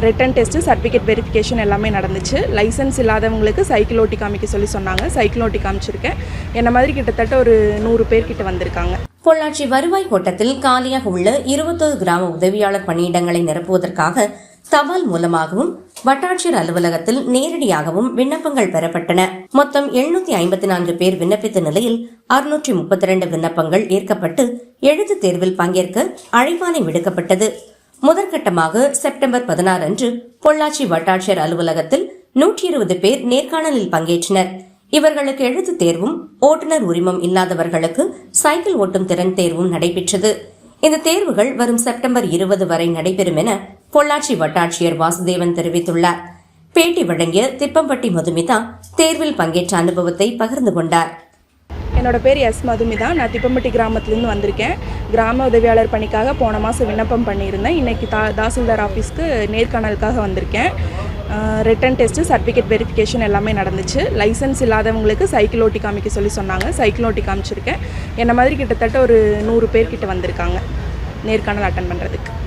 Written test certificate verification எல்லாமே நடந்துச்சு. Licence இல்லாதவங்களுக்கு சைக்கிள் ஓட்டி காமிக்க சொல்லி சொன்னாங்க. சைக்கிள் ஓட்டி காமிச்சிருக்கேன் என்ன மாதிரி கிட்டத்தட்ட ஒரு நூறு பேர் கிட்ட வந்திருக்காங்க. பொள்ளாச்சி வருவாய் கோட்டத்தில் காலியாக உள்ள இருபத்தொரு கிராம உதவியாளர் பணியிடங்களை நிரப்புவதற்காக தபால் மூலமாகவும் வட்டாட்சியர் அலுவலகத்தில் நேரடியாகவும் விண்ணப்பங்கள் பெறப்பட்டன. மொத்தம் எழுநூத்தி ஐம்பத்தி நான்கு பேர் விண்ணப்பித்த நிலையில் அறுநூற்றி முப்பத்தி இரண்டு விண்ணப்பங்கள் ஏற்கப்பட்டு எழுத்துத் தேர்வில் பங்கேற்க அழைப்பானை விடுக்கப்பட்டது. முதற்கட்டமாக செப்டம்பர் பதினாறு அன்று பொள்ளாச்சி வட்டாட்சியர் அலுவலகத்தில் நூற்றி இருபது பேர் நேர்காணலில் பங்கேற்றனர். இவர்களுக்கு எழுத்து தேர்வும் ஓட்டுநர் உரிமம் இல்லாதவர்களுக்கு சைக்கிள் ஓட்டும் திறன் தேர்வும் நடைபெற்றது. இந்த தேர்வுகள் வரும் செப்டம்பர் இருபது வரை நடைபெறும் என பொள்ளாச்சி வட்டாட்சியர் வாசுதேவன் தெரிவித்துள்ளார். பேட்டி வழங்கிய திப்பம்பட்டி மதுமிதா தேர்வில் பங்கேற்ற அனுபவத்தை பகிர்ந்து கொண்டார். என்னோட பேர் எஸ் மதுமிதா. நான் திப்பம்பட்டி கிராமத்துலேருந்து வந்திருக்கேன். கிராம உதவியாளர் பணிக்காக போன மாதம் விண்ணப்பம் பண்ணியிருந்தேன். இன்றைக்கி தா தாசில்தார் ஆஃபீஸ்க்கு நேர்காணலுக்காக வந்திருக்கேன். ரிட்டன் டெஸ்ட்டு சர்டிஃபிகேட் வெரிஃபிகேஷன் எல்லாமே நடந்துச்சு. லைசன்ஸ் இல்லாதவங்களுக்கு சைக்கிள் ஓட்டி காமிக்க சொல்லி சொன்னாங்க. சைக்கிள் ஓட்டி காமிச்சிருக்கேன். என்ன மாதிரி கிட்டத்தட்ட ஒரு நூறு பேர்கிட்ட வந்திருக்காங்க நேர்காணல் அட்டன் பண்ணுறதுக்கு